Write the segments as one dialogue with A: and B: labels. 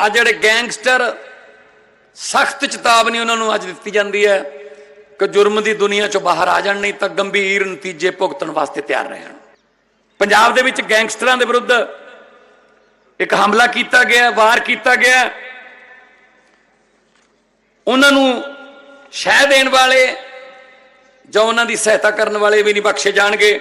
A: ਆ ਜਿਹੜੇ ਗੈਂਗਸਟਰ ਸਖਤ ਚੇਤਾਵਨੀ ਉਹਨਾਂ ਨੂੰ ਅੱਜ ਦਿੱਤੀ ਜਾਂਦੀ ਹੈ ਕਿ ਜੁਰਮ ਦੀ ਦੁਨੀਆ ਚੋਂ ਬਾਹਰ ਆ ਜਾਣ, ਨਹੀਂ ਤਾਂ ਗੰਭੀਰ ਨਤੀਜੇ ਭੁਗਤਣ ਵਾਸਤੇ ਤਿਆਰ ਰਹਿਣ। ਪੰਜਾਬ ਦੇ ਵਿੱਚ ਗੈਂਗਸਟਰਾਂ ਦੇ ਵਿਰੁੱਧ ਇੱਕ ਹਮਲਾ ਕੀਤਾ ਗਿਆ, ਵਾਰ ਕੀਤਾ ਗਿਆ। ਉਹਨਾਂ ਨੂੰ ਸ਼ਹਿ ਦੇਣ ਵਾਲੇ ਜਾਂ ਉਹਨਾਂ ਦੀ ਸਹਾਇਤਾ ਕਰਨ ਵਾਲੇ ਵੀ ਨਹੀਂ ਬਖਸ਼ੇ ਜਾਣਗੇ।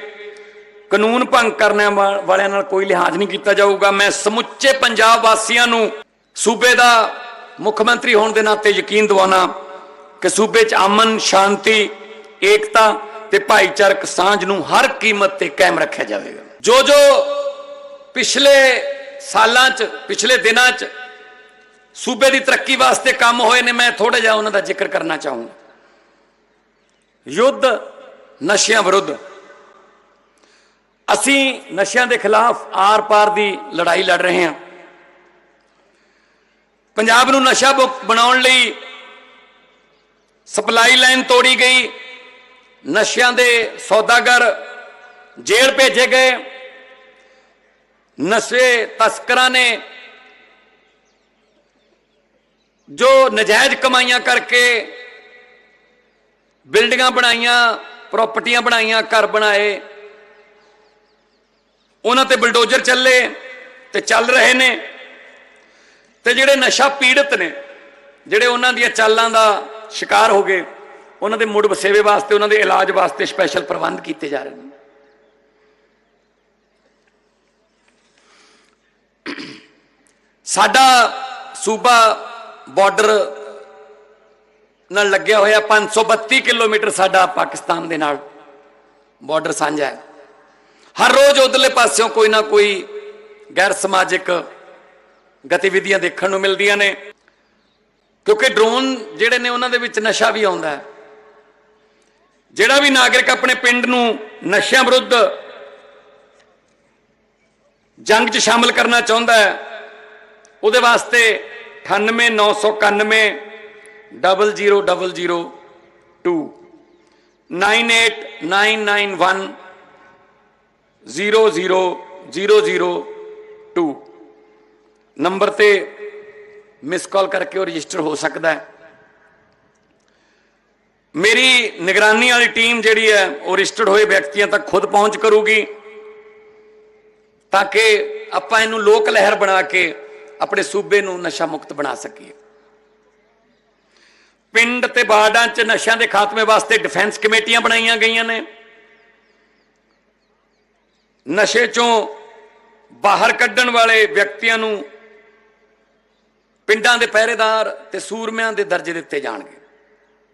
A: ਕਾਨੂੰਨ ਭੰਗ ਕਰਨ ਵਾ- ਵਾਲਿਆਂ ਨਾਲ ਕੋਈ ਲਿਹਾਜ਼ ਨਹੀਂ ਕੀਤਾ ਜਾਊਗਾ। ਮੈਂ ਸਮੁੱਚੇ ਪੰਜਾਬ ਵਾਸੀਆਂ ਨੂੰ ਸੂਬੇ ਦਾ ਮੁੱਖ ਮੰਤਰੀ ਹੋਣ ਦੇ ਨਾਤੇ ਯਕੀਨ ਦਿਵਾਉਣਾ ਕਿ ਸੂਬੇ 'ਚ ਅਮਨ, ਸ਼ਾਂਤੀ, ਏਕਤਾ ਤੇ ਭਾਈਚਾਰਕ ਸਾਂਝ ਨੂੰ ਹਰ ਕੀਮਤ ਤੇ ਕਾਇਮ ਰੱਖਿਆ ਜਾਵੇਗਾ। ਜੋ ਜੋ ਪਿਛਲੇ ਸਾਲਾਂ 'ਚ, ਪਿਛਲੇ ਦਿਨਾਂ 'ਚ ਸੂਬੇ ਦੀ ਤਰੱਕੀ ਵਾਸਤੇ ਕੰਮ ਹੋਏ ਨੇ, ਮੈਂ ਥੋੜਾ ਜਿਹਾ ਉਹਨਾਂ ਦਾ ਜ਼ਿਕਰ ਕਰਨਾ ਚਾਹੂੰਗਾ। ਯੁੱਧ ਨਸ਼ਿਆਂ ਵਿਰੁੱਧ। ਅਸੀਂ ਨਸ਼ਿਆਂ ਦੇ ਖਿਲਾਫ ਆਰ-ਪਾਰ ਦੀ ਲੜਾਈ ਲੜ ਰਹੇ ਹਾਂ। ਪੰਜਾਬ ਨੂੰ ਨਸ਼ਾ ਮੁਕਤ ਬਣਾਉਣ ਲਈ ਸਪਲਾਈ ਲਾਈਨ ਤੋੜੀ ਗਈ। ਨਸ਼ਿਆਂ ਦੇ ਸੌਦਾਗਰ ਜੇਲ੍ਹ ਭੇਜੇ ਗਏ। ਨਸ਼ੇ ਤਸਕਰਾਂ ਨੇ ਜੋ ਨਜਾਇਜ਼ ਕਮਾਈਆਂ ਕਰਕੇ ਬਿਲਡਿੰਗਾਂ ਬਣਾਈਆਂ, ਪ੍ਰਾਪਰਟੀਆਂ ਬਣਾਈਆਂ, ਘਰ ਬਣਾਏ। ਉਹਨਾਂ ਤੇ ਬਲਡੋਜ਼ਰ ਚੱਲੇ ਤੇ ਚੱਲ ਰਹੇ ਨੇ। ਤੇ ਜਿਹੜੇ ਨਸ਼ਾ ਪੀੜਤ ਨੇ, ਜਿਹੜੇ ਉਹਨਾਂ ਦੀਆਂ ਚਾਲਾਂ ਦਾ ਸ਼ਿਕਾਰ ਹੋ ਗਏ, ਉਹਨਾਂ ਦੇ ਮੁੜ ਵਸੇਵੇ ਵਾਸਤੇ, ਉਹਨਾਂ ਦੇ ਇਲਾਜ ਵਾਸਤੇ ਸਪੈਸ਼ਲ ਪ੍ਰਬੰਧ ਕੀਤੇ ਜਾ ਰਹੇ ਨੇ। ਸਾਡਾ ਸੂਬਾ ਬਾਰਡਰ ਨਾਲ ਲੱਗਿਆ ਹੋਇਆ 532 ਕਿਲੋਮੀਟਰ ਸਾਡਾ ਪਾਕਿਸਤਾਨ ਦੇ ਨਾਲ ਬਾਰਡਰ ਸਾਂਝਾ ਹੈ। ਹਰ ਰੋਜ਼ ਉਧਰਲੇ ਪਾਸਿਓਂ ਕੋਈ ਨਾ ਕੋਈ ਗੈਰ ਸਮਾਜਿਕ ਗਤੀਵਿਧੀਆਂ ਦੇਖਣ ਨੂੰ ਮਿਲਦੀਆਂ ਨੇ। ਕਿਉਂਕਿ ਡਰੋਨ ਜਿਹੜੇ ਨੇ, ਉਹਨਾਂ ਦੇ ਵਿੱਚ ਨਸ਼ਾ ਵੀ ਆਉਂਦਾ ਹੈ। ਜਿਹੜਾ ਵੀ ਨਾਗਰਿਕ ਆਪਣੇ ਪਿੰਡ ਨੂੰ ਨਸ਼ਿਆਂ ਵਿਰੁੱਧ ਜੰਗ 'ਚ ਸ਼ਾਮਲ ਕਰਨਾ ਚਾਹੁੰਦਾ ਹੈ, ਉਹਦੇ ਵਾਸਤੇ 98991 00002 98991 00002 ਨੰਬਰ ਤੇ ਮਿਸ ਕਾਲ ਕਰਕੇ ਉਹ ਰਜਿਸਟਰ ਹੋ ਸਕਦਾ ਹੈ। ਮੇਰੀ ਨਿਗਰਾਨੀ ਵਾਲੀ ਟੀਮ ਜਿਹੜੀ ਹੈ, ਉਹ ਰਜਿਸਟਰਡ ਹੋਏ ਵਿਅਕਤੀਆਂ ਤੱਕ ਖੁਦ ਪਹੁੰਚ ਕਰੂਗੀ ਤਾਂ ਕਿ ਆਪਾਂ ਇਹਨੂੰ ਲੋਕ ਲਹਿਰ ਬਣਾ ਕੇ ਆਪਣੇ ਸੂਬੇ ਨੂੰ ਨਸ਼ਾ ਮੁਕਤ ਬਣਾ ਸਕੀਏ। ਪਿੰਡ ਤੇ ਬਾਰਡਾਂ 'ਚ ਨਸ਼ਿਆਂ ਦੇ ਖਾਤਮੇ ਵਾਸਤੇ ਡਿਫੈਂਸ ਕਮੇਟੀਆਂ ਬਣਾਈਆਂ ਗਈਆਂ ਨੇ। ਨਸ਼ੇ 'ਚੋਂ ਬਾਹਰ ਕੱਢਣ ਵਾਲੇ ਵਿਅਕਤੀਆਂ ਨੂੰ ਪਿੰਡਾਂ ਦੇ ਪਹਿਰੇਦਾਰ ਤੇ ਸੂਰਮਿਆਂ ਦੇ ਦਰਜੇ ਦਿੱਤੇ ਜਾਣਗੇ।